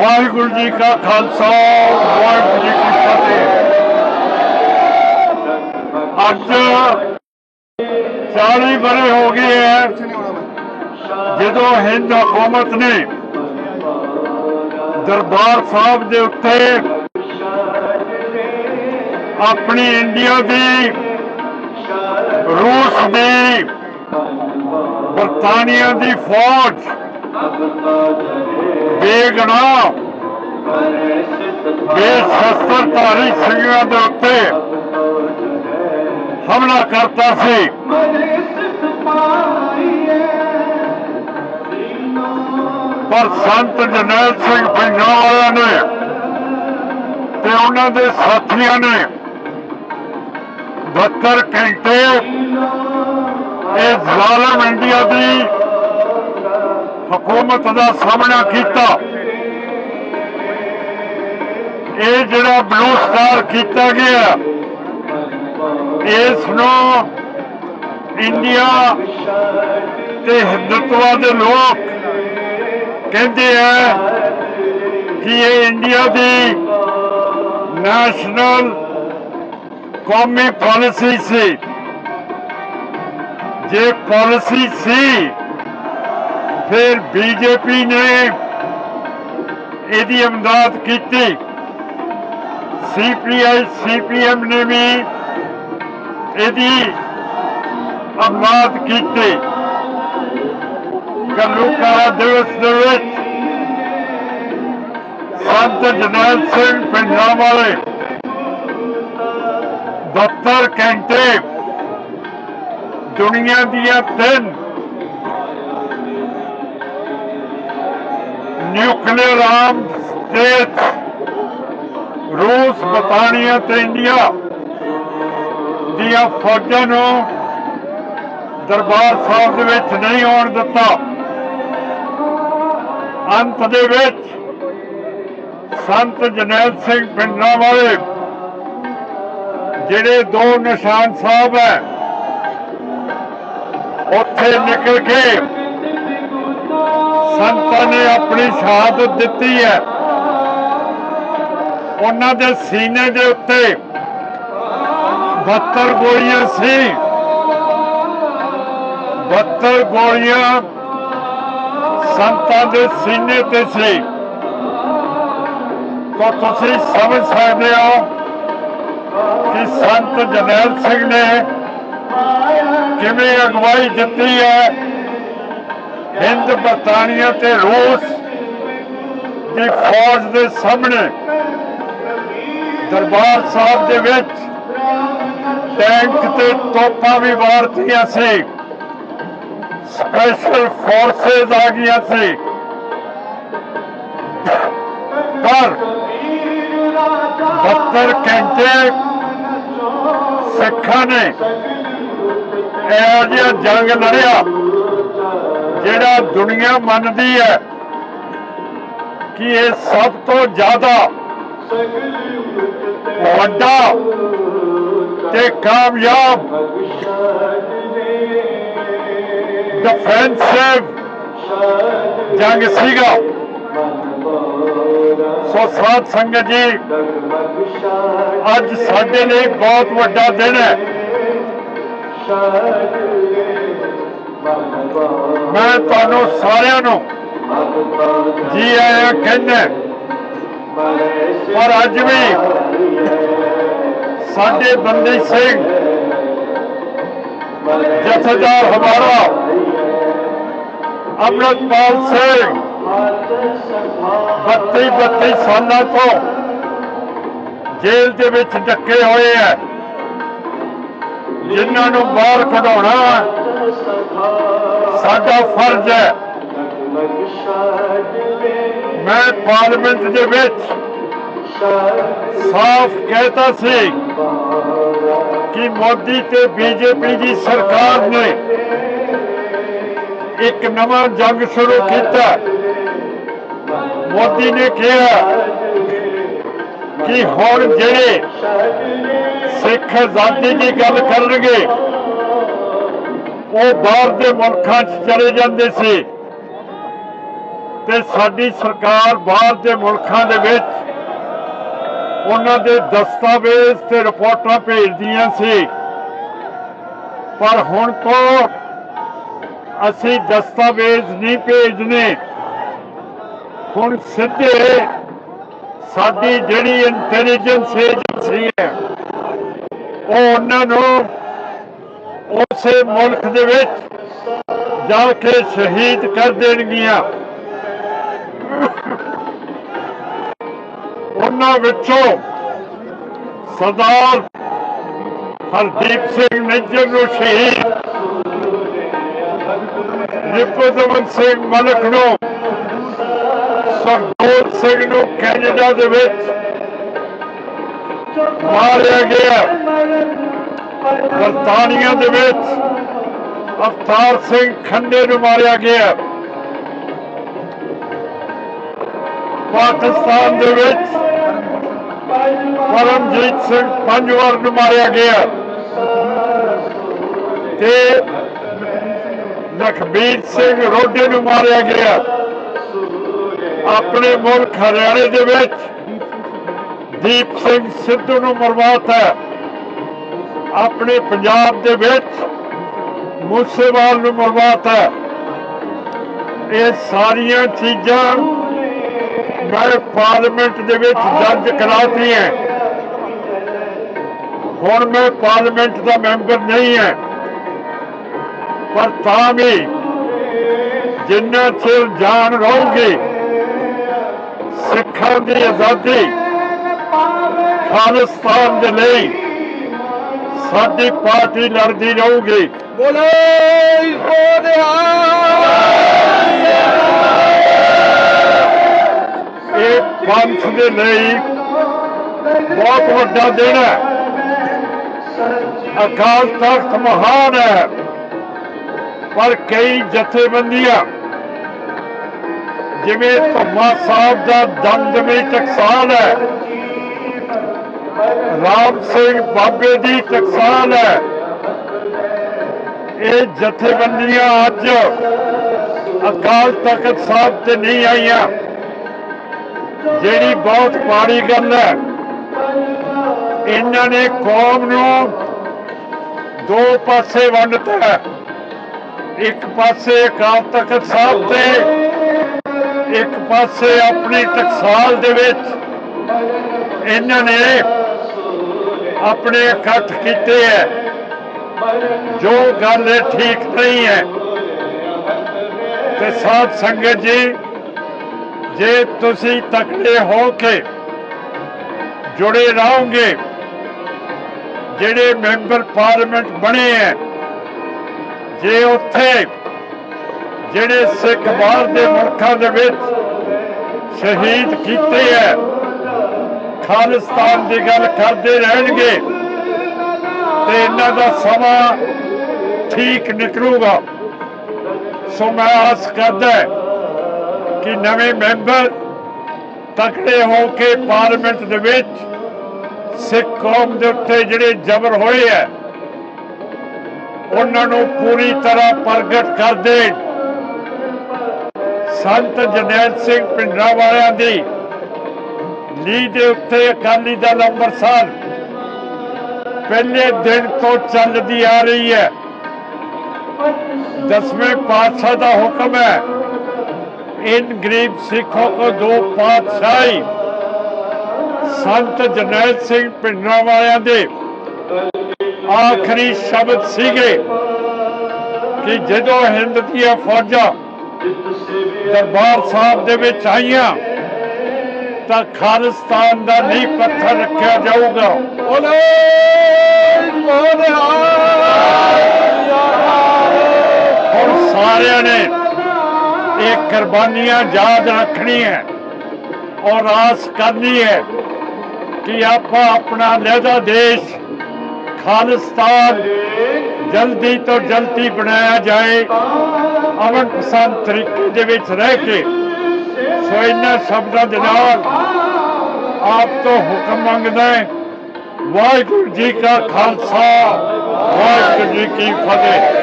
ਵਾਹਿਗੁਰੂ ਜੀ ਕਾ ਖਾਲਸਾ, ਵਾਹਿਗੁਰੂ ਜੀ ਕੀ ਫਤਿਹ। ਅੱਜ 40 ਬਰੇ ਹੋ ਗਏ ਹੈ, ਜਦੋਂ ਹਿੰਦ ਹਕੂਮਤ ਨੇ ਦਰਬਾਰ ਸਾਹਿਬ ਦੇ ਉੱਤੇ ਆਪਣੀ ਇੰਡੀਆ ਦੀ ਰੂਸ ਦੀ, ਬਰਤਾਨੀਆ ਦੀ ਫੌਜ ਬੇਗੁਨਾਹ ਬੇਸ਼ਸਤਰਧਾਰੀ ਸਿੰਘਾਂ ਦੇ ਉੱਤੇ ਹਮਲਾ ਕਰਤਾ ਸੀ, ਪਰ ਸੰਤ ਜਰਨੈਲ ਸਿੰਘ ਪੰਜਾਬੀਆਂ ਨੇ ਤੇ ਉਹਨਾਂ ਦੇ ਸਾਥੀਆਂ ਨੇ 72 ਘੰਟੇ ਇਹ ਜ਼ਾਲਮ ਇੰਡੀਆ ਦੀ ਹਕੂਮਤ ਦਾ ਸਾਹਮਣਾ ਕੀਤਾ। ਇਹ ਜਿਹੜਾ ਬਲੂ ਸਟਾਰ ਕੀਤਾ ਗਿਆ, ਇਸ ਨੂੰ ਇੰਡੀਆ ਤੇ ਹਿੰਦੁਤਵਾ ਦੇ ਲੋਕ ਕਹਿੰਦੇ ਆ ਕਿ ਇਹ ਇੰਡੀਆ ਦੀ ਨੈਸ਼ਨਲ ਕੌਮੀ ਪਾਲਿਸੀ ਸੀ। ਜੇ ਪਾਲਿਸੀ ਸੀ ਫਿਰ ਬੀਜੇਪੀ ਨੇ ਇਹਦੀ ਇਮਦਾਦ ਕੀਤੀ। ਸੀਪੀਆਈ ਸੀਪੀਐਮ ਨੇ ਵੀ ਇਹਦੀ ਅਮਦਾਦ ਕੀਤੀ। ਘੱਲੂਘਾਰਾ ਦਿਵਸ ਦੇ ਵਿੱਚ ਸੰਤ ਜਰਨੈਲ ਸਿੰਘ ਪੰਜਾਬ ਵਾਲੇ 72 ਘੰਟੇ ਦੁਨੀਆ ਦੀਆਂ ਤਿੰਨ ਨਿਊਕਲੀਅਰ ਆਰਮ ਸਟੇਟ ਰੂਸ ਬਰਤਾਨੀਆ ਤੇ ਇੰਡੀਆ ਦੀਆਂ ਫੌਜਾਂ ਨੂੰ ਦਰਬਾਰ ਸਾਹਿਬ ਦੇ ਵਿੱਚ ਨਹੀਂ ਆਉਣ ਦਿੱਤਾ। ਅੰਤ ਦੇ ਵਿੱਚ ਸੰਤ ਜਨੈਲ ਸਿੰਘ ਪਿੰਡਾਂ ਵਾਲੇ, ਜਿਹੜੇ ਦੋ ਨਿਸ਼ਾਨ ਸਾਹਿਬ ਹੈ, ਉੱਥੇ ਨਿਕਲ ਕੇ ਸੰਤਾਂ ਨੇ ਆਪਣੀ ਸ਼ਹਾਦਤ ਦਿੱਤੀ ਹੈ। ਉਹਨਾਂ ਦੇ ਸੀਨੇ ਦੇ ਉੱਤੇ 72 ਗੋਲੀਆਂ ਸੀ। 72 ਗੋਲੀਆਂ ਸੰਤਾਂ ਦੇ ਸੀਨੇ ਤੇ ਸੀ। ਤਾਂ ਤੁਸੀਂ ਸਮਝ ਸਕਦੇ ਹੋ ਕਿ ਸੰਤ ਜਨੈਲ ਸਿੰਘ ਨੇ ਕਿਵੇਂ ਅਗਵਾਈ ਦਿੱਤੀ ਹੈ। ਹਿੰਦ, ਬਰਤਾਨੀਆ ਤੇ ਰੂਸ ਦੀ ਫੌਜ ਦੇ ਸਾਹਮਣੇ ਦਰਬਾਰ ਸਾਹਿਬ ਦੇ ਵਿੱਚ ਟੈਂਕ ਤੇ ਤੋਪਾਂ ਵੀ ਵਾਰਤੀਆਂ ਸੀ। ਸਪੈਸ਼ਲ ਫੋਰਸਸ ਆ ਗਈਆਂ ਸੀ। ਪਰ 72 ਘੰਟੇ ਸਿੱਖਾਂ ਨੇ ਇਹੋ ਜਿਹਾ ਜੰਗ ਲੜਿਆ। ਜਿਹੜਾ ਦੁਨੀਆ ਮੰਨਦੀ ਹੈ ਕਿ ਇਹ ਸਭ ਤੋਂ ਜ਼ਿਆਦਾ ਵੱਡਾ ਤੇ ਕਾਮਯਾਬ ਡਿਫੈਂਸਿਵ ਜੰਗ ਸੀਗਾ। ਸੋ ਸਾਧ ਸੰਗਤ ਜੀ, ਅੱਜ ਸਾਡੇ ਲਈ ਬਹੁਤ ਵੱਡਾ ਦਿਨ ਹੈ। ਮੈਂ ਤੁਹਾਨੂੰ ਸਾਰਿਆਂ ਨੂੰ ਜੀ ਆਇਆਂ ਕਹਿੰਦਾ ਪਰ ਅੱਜ ਵੀ ਸਾਡੇ ਬੰਦੀ ਸਿੰਘ ਜਥੇਦਾਰ ਹਮਾਰਾ ਅਮਰਤਪਾਲ ਸਿੰਘ 32 32 ਸਾਲਾਂ ਤੋਂ ਜੇਲ੍ਹ ਦੇ ਵਿੱਚ ਡੱਕੇ ਹੋਏ ਹੈ। ਜਿਨ੍ਹਾਂ ਨੂੰ ਬਾਹਰ ਕਢਾਉਣਾ ਸਾਡਾ ਫਰਜ਼ ਹੈ ਮੈਂ ਪਾਰਲੀਮੈਂਟ ਦੇ ਵਿੱਚ ਸਾਫ਼ ਕਹਿਤਾ ਸੀ ਕਿ ਮੋਦੀ ਤੇ ਬੀਜੇਪੀ ਦੀ ਸਰਕਾਰ ਨੇ ਇੱਕ ਨਵਾਂ ਜੰਗ ਸ਼ੁਰੂ ਕੀਤਾ। ਮੋਦੀ ਨੇ ਕਿਹਾ ਕਿ ਹੁਣ ਜਿਹੜੇ ਸਿੱਖ ਆਜ਼ਾਦੀ ਦੀ ਗੱਲ ਕਰਨਗੇ ਉਹ ਬਾਹਰ ਦੇ ਮੁਲਕਾਂ 'ਚ ਚਲੇ ਜਾਂਦੇ ਸੀ। ਤੇ ਸਾਡੀ ਸਰਕਾਰ ਬਾਹਰ ਦੇ ਮੁਲਕਾਂ ਦੇ ਵਿੱਚ ਉਹਨਾਂ ਦੇ ਦਸਤਾਵੇਜ਼ ਤੇ ਰਿਪੋਰਟਾਂ ਭੇਜਦੀਆਂ ਸੀ। ਪਰ ਹੁਣ ਤੋਂ ਅਸੀਂ ਦਸਤਾਵੇਜ਼ ਨਹੀਂ ਭੇਜਨੇ। ਹੁਣ ਸਿੱਧੇ ਸਾਡੀ ਜਿਹੜੀ ਇੰਟੈਲੀਜੈਂਸ ਏਜੰਸੀ ਹੈ, ਉਹ ਉਹਨਾਂ ਨੂੰ ਉਸੇ ਮੁਲਕ ਦੇ ਵਿੱਚ ਜਾ ਕੇ ਸ਼ਹੀਦ ਕਰ ਦੇਣਗੀਆਂ। ਉਹਨਾਂ ਵਿੱਚੋਂ ਸਰਦਾਰ ਹਰਦੀਪ ਸਿੰਘ ਨਿੱਜਰ ਨੂੰ ਸ਼ਹੀਦ ਰਿਪੁਦਮਨ ਸਿੰਘ ਮਲਕ ਨੂੰ ਸਰਦੂਲ ਸਿੰਘ ਨੂੰ ਕੈਨੇਡਾ ਦੇ ਵਿੱਚ ਮਾਰਿਆ ਗਿਆ। ਬਰਤਾਨੀਆ ਦੇ ਵਿੱਚ ਅਵਤਾਰ ਸਿੰਘ ਖੰਡੇ ਨੂੰ ਮਾਰਿਆ ਗਿਆ। ਪਾਕਿਸਤਾਨ ਦੇ ਵਿੱਚ ਪਰਮਜੀਤ ਸਿੰਘ ਪੰਜਵਾਰ ਨੂੰ ਮਾਰਿਆ ਗਿਆ। ਤੇ ਲਖਬੀਰ ਸਿੰਘ ਰੋਡੇ ਨੂੰ ਮਾਰਿਆ ਗਿਆ। ਆਪਣੇ ਮੁਲਕ ਹਰਿਆਣੇ ਦੇ ਵਿੱਚ ਦੀਪ ਸਿੰਘ ਸਿੱਧੂ ਨੂੰ ਮਰਵਾਤਾ। ਆਪਣੇ ਪੰਜਾਬ ਦੇ ਵਿੱਚ ਮੂਸੇਵਾਲ ਨੂੰ ਮਰਵਾਤਾ ਇਹ ਸਾਰੀਆਂ ਚੀਜ਼ਾਂ ਮੈਂ ਪਾਰਲੀਮੈਂਟ ਦੇ ਵਿੱਚ ਦਰਜ ਕਰਾਤੀਆਂ। ਹੁਣ ਮੈਂ ਪਾਰਲੀਮੈਂਟ ਦਾ ਮੈਂਬਰ ਨਹੀਂ ਹੈ। ਪਰ ਤਾਂ ਵੀ ਜਿੰਨਾ ਚਿਰ ਜਾਨ ਰਹੂਗੀ, ਸਿੱਖਾਂ ਦੀ ਆਜ਼ਾਦੀ ਖਾਲਿਸਤਾਨ ਦੇ ਲਈ ਸਾਡੀ ਪਾਰਟੀ ਲੜਦੀ ਰਹੂਗੀ। ਬੋਲੇ ਇਹ ਪੰਥ ਦੇ ਲਈ ਬਹੁਤ ਵੱਡਾ ਦਿਨ ਹੈ। ਅਕਾਲ ਤਖਤ ਮਹਾਨ ਹੈ। ਪਰ ਕਈ ਜਥੇਬੰਦੀਆਂ ਜਿਵੇਂ ਧੰਮਾ ਸਾਹਿਬ ਦਾ ਦਮਦਮੀ ਟਕਸਾਲ ਹੈ। ਰਾਮ ਸਿੰਘ ਬਾਬੇ ਦੀ ਟਕਸਾਲ ਹੈ। ਇਹ ਜਥੇਬੰਦੀਆਂ ਅੱਜ ਅਕਾਲ ਤਖਤ ਸਾਹਿਬ ਤੇ ਨਹੀਂ ਆਈਆਂ। ਜਿਹੜੀ ਬਹੁਤ ਮਾੜੀ ਗੱਲ ਹੈ, ਇਹਨਾਂ ਨੇ ਕੌਮ ਨੂੰ ਦੋ ਪਾਸੇ ਵੰਡਤਾ ਇੱਕ ਪਾਸੇ ਅਕਾਲ ਤਖਤ ਸਾਹਿਬ ਤੇ, ਇੱਕ ਪਾਸੇ ਆਪਣੀ ਟਕਸਾਲ ਦੇ ਵਿੱਚ। ਇਹਨਾਂ ਨੇ ਆਪਣੇ ਇਕੱਠ ਕੀਤੇ ਹੈ ਜੋ ਗੱਲ ਇਹ ਠੀਕ ਨਹੀਂ ਹੈ ਤੇ ਸਾਧ ਸੰਗਤ ਜੀ, ਜੇ ਤੁਸੀਂ ਤਕੜੇ ਹੋ ਕੇ ਜੁੜੇ ਰਹੋਗੇ, ਜਿਹੜੇ ਮੈਂਬਰ ਪਾਰਲੀਮੈਂਟ ਬਣੇ ਹੈ ਜੇ ਉੱਥੇ ਜਿਹੜੇ ਸਿੱਖ ਬਾਹਰ ਦੇ ਮੁਲਕਾਂ ਦੇ ਵਿੱਚ ਸ਼ਹੀਦ ਕੀਤੇ ਹੈ ਖਾਲਿਸਤਾਨ ਦੀ ਗੱਲ ਕਰਦੇ ਰਹਿਣਗੇ ਤੇ ਇਹਨਾਂ ਦਾ ਸਮਾਂ ਠੀਕ ਨਿਕਲੂਗਾ। ਸੋ ਮੈਂ ਆਸ ਕਰਦਾ ਕਿ ਨਵੇਂ ਮੈਂਬਰ ਤਕੜੇ ਹੋ ਕੇ ਪਾਰਲੀਮੈਂਟ ਦੇ ਵਿੱਚ ਸਿੱਖ ਕੌਮ ਦੇ ਉੱਤੇ ਜਿਹੜੇ ਜ਼ਬਰ ਹੋਏ ਹੈ ਉਹਨਾਂ ਨੂੰ ਪੂਰੀ ਤਰ੍ਹਾਂ ਪ੍ਰਗਟ ਕਰ ਦੇਣ। ਸੰਤ ਜਨੈਲ ਸਿੰਘ ਪਿੰਡਰਾ ਵਾਲਿਆਂ ਦੀ ਲੀਡ ਦੇ ਉੱਤੇ ਅਕਾਲੀ ਦਲ ਅੰਮ੍ਰਿਤਸਰ। ਪਹਿਲੇ ਦਿਨ ਤੋਂ ਚੱਲਦੀ ਆ ਰਹੀ ਹੈ। ਦਸਵੇਂ ਪਾਤਸ਼ਾਹ ਦਾ ਹੁਕਮ ਹੈ। ਇਨ ਗਰੀਬ सिखों को ਦੋ ਪਾਤਸ਼ਾਹੀ। ਸੰਤ जरनैल ਸਿੰਘ ਪਿੰਡਾਂ ਵਾਲਿਆਂ ਦੇ ਆਖਰੀ ਸ਼ਬਦ ਸੀਗੇ ਕਿ ਜਦੋਂ ਹਿੰਦ ਦੀਆਂ ਫੌਜਾਂ ਦਰਬਾਰ ਸਾਹਿਬ ਦੇ ਵਿੱਚ ਆਈਆਂ ਤਾਂ ਖਾਲਿਸਤਾਨ ਦਾ ਨੀਂਹ ਪੱਥਰ ਰੱਖਿਆ ਜਾਊਗਾ। ਬੋਲੇ ਹੁਣ ਸਾਰਿਆਂ ਨੇ ਇਹ ਕੁਰਬਾਨੀਆਂ ਯਾਦ ਰੱਖਣੀਆਂ ਔਰ ਆਸ ਕਰਨੀ ਹੈ ਕਿ ਆਪਾਂ ਆਪਣਾ ਲਹਿਦਾ ਦੇਸ਼ ਖਾਲਿਸਤਾਨ ਜਲਦੀ ਤੋਂ ਜਲਦੀ ਬਣਾਇਆ ਜਾਏ ਅਮਨ ਪਸੰਦ ਤਰੀਕੇ ਦੇ ਵਿੱਚ ਰਹਿ ਕੇ ਸੋ ਇਹਨਾਂ ਸ਼ਬਦਾਂ ਦੇ ਨਾਲ ਆਪ ਤੋਂ ਹੁਕਮ ਮੰਗਦਾ ਹੈ। ਵਾਹਿਗੁਰੂ ਜੀ ਕਾ ਖਾਲਸਾ ਵਾਹਿਗੁਰੂ ਜੀ ਕੀ ਫਤਿਹ।